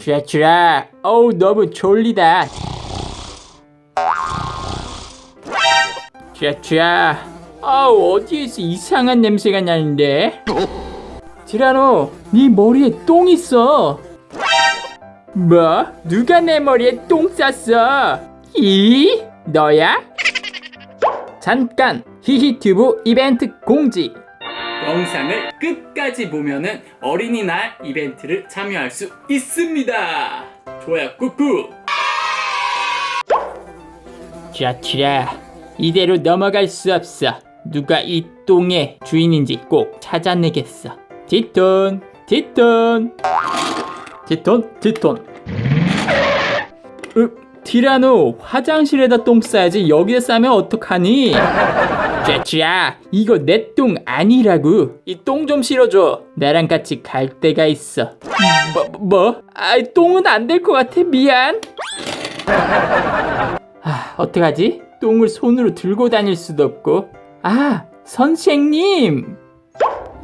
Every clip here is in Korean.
쥐라쥐라 어우 너무 졸리다 쥐라쥐라 어우 어디에서 이상한 냄새가 나는데 티라노 네 머리에 똥 있어 뭐? 누가 내 머리에 똥 쌌어? 이? 너야? 잠깐 히히튜브 이벤트 공지 영상을 끝까지 보면은 어린이날 이벤트를 참여할 수 있습니다. 좋아요 꾹꾹. 쥐라쥐라 이대로 넘어갈 수 없어. 누가 이 똥의 주인인지 꼭 찾아내겠어. 티톤 티톤 티톤 으, 티라노 화장실에다 똥 싸야지 여기에 싸면 어떡하니? 쥐쥐야 이거 내 똥 아니라고. 이 똥 좀 실어줘. 나랑 같이 갈 데가 있어. 뭐? 뭐? 아 똥은 안 될 것 같아. 미안. 아 어떡하지? 똥을 손으로 들고 다닐 수도 없고. 아 선생님!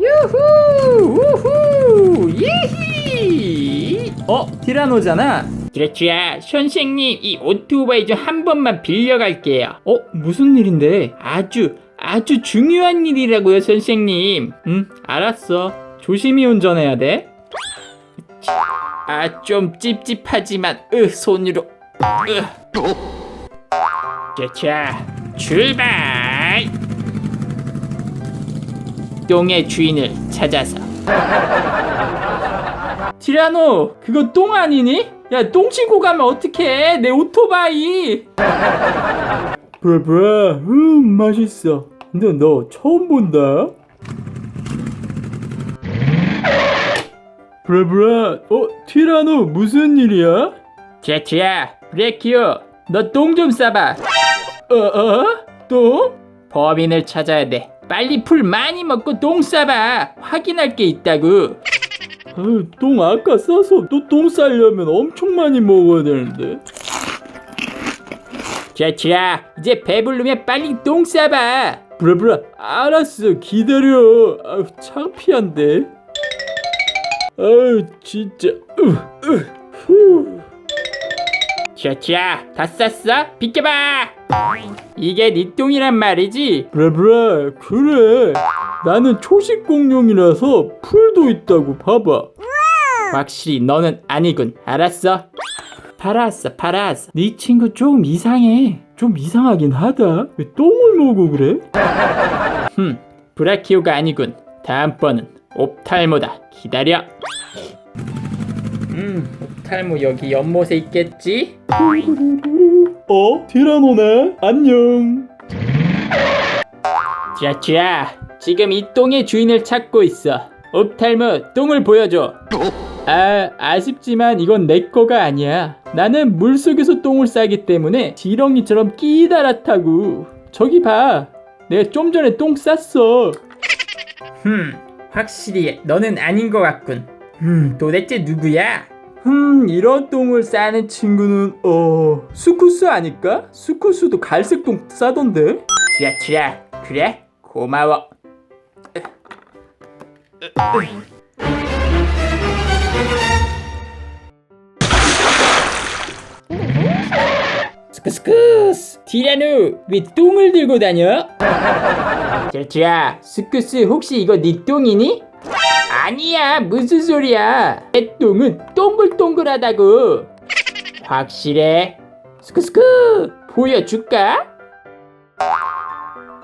유후! 우후! 예히! 어 티라노잖아 그렇지야. 선생님 이 오토바이 좀 한 번만 빌려갈게요. 어? 무슨 일인데? 아주 아주 중요한 일이라고요 선생님. 응? 알았어. 조심히 운전해야 돼 아 좀 찝찝하지만 으 손으로 으. 자자 출발! 똥의 주인을 찾아서 티라노 그거 똥 아니니? 야똥 싣고 가면 어떡해 내 오토바이 브라브라 음 맛있어 근데 너 처음 본다 브라브라 어 티라노 무슨 일이야? 제트야 브레키오 너 똥 좀 싸봐 어? 어? 똥? 범인을 찾아야 돼 빨리 풀 많이 먹고 똥 싸봐 확인할 게 있다고 아, 똥 아까 싸서 또 똥 싸려면 엄청 많이 먹어야 되는데. 제트야 이제 배부르면 빨리 똥 싸봐. 브라브라 알았어 기다려. 아우 창피한데. 아유 진짜. 으, 으, 후. 샤샤 다 쌌어? 비켜봐. 이게 네 똥이란 말이지? 브라브라 그래 나는 초식 공룡이라서 풀도 있다고 봐봐. 확실히 너는 아니군. 알았어? 팔았어 팔았어. 네 친구 좀 이상해. 좀 이상하긴 하다. 왜 똥을 먹어 그래? 흠 브라키오가 아니군. 다음번은 옵탈모다. 기다려. 음 옵탈모 여기 연못에 있겠지? 어? 티라노네? 안녕. 쥐라쥐라 지금 이 똥의 주인을 찾고 있어. 옵탈모 똥을 보여줘. 아 아쉽지만 이건 내 거가 아니야. 나는 물속에서 똥을 싸기 때문에 지렁이처럼 끼다랗다고. 저기 봐. 내가 좀 전에 똥 쌌어. 흠 확실히 너는 아닌 것 같군. 음 도대체 누구야? 음 이런 똥을 싸는 친구는 어 수쿠스 아닐까? 수쿠스도 갈색 똥 싸던데? 지라치라 그래? 고마워 스크스크스 티라노 왜 똥을 들고 다녀? 제트야 스크스 혹시 이거 네 똥이니? 아니야 무슨 소리야 내 똥은 동글동글하다고 확실해 스크스크 보여줄까?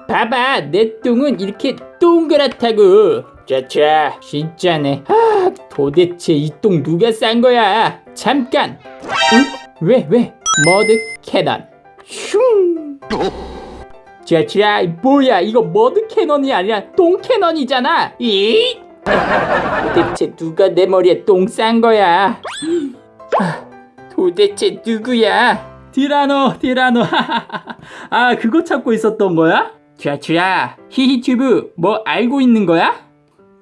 봐봐 내 똥은 이렇게 동그랗다고 자자 진짜네. 아 도대체 이 똥 누가 싼 거야? 잠깐. 응? 왜 왜? 머드 캐넌 슝. 자자 뭐야? 이거 머드 캐넌이 아니라 똥 캐넌이잖아. 이. 도대체 누가 내 머리에 똥 싼 거야? 아, 도대체 누구야? 티라노 티라노. 아 그거 찾고 있었던 거야? 쥐야 쥐야 히히튜브 뭐 알고 있는 거야?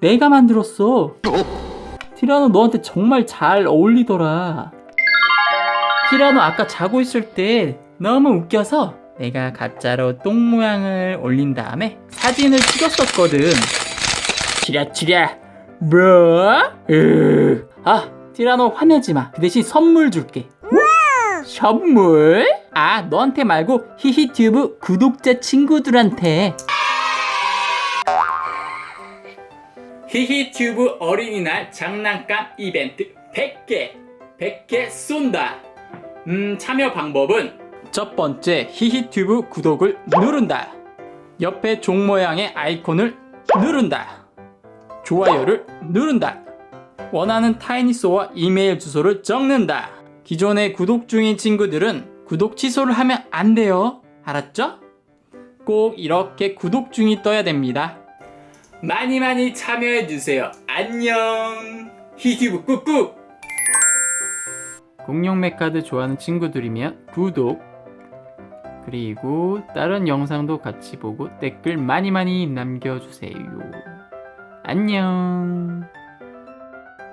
내가 만들었어 티라노 너한테 정말 잘 어울리더라 티라노 아까 자고 있을 때 너무 웃겨서 내가 가짜로 똥 모양을 올린 다음에 사진을 찍었었거든 지랴지랴 뭐? 으, 아 티라노 화내지 마. 그 대신 선물 줄게. 선물? 아, 너한테 말고 히히튜브 구독자 친구들한테. 히히튜브 어린이날 장난감 이벤트 100개, 100개 쏜다. 음, 참여 방법은 첫 번째 히히튜브 구독을 누른다. 옆에 종 모양의 아이콘을 누른다. 좋아요를 누른다. 원하는 타이니소와 이메일 주소를 적는다. 기존에 구독 중인 친구들은 구독 취소를 하면 안 돼요. 알았죠? 꼭 이렇게 구독 중이 떠야 됩니다. 많이 많이 참여해주세요. 안녕. 히히브 꾹꾹. 공룡 메카드 좋아하는 친구들이면 구독. 그리고 다른 영상도 같이 보고 댓글 많이 많이 남겨주세요. 안녕.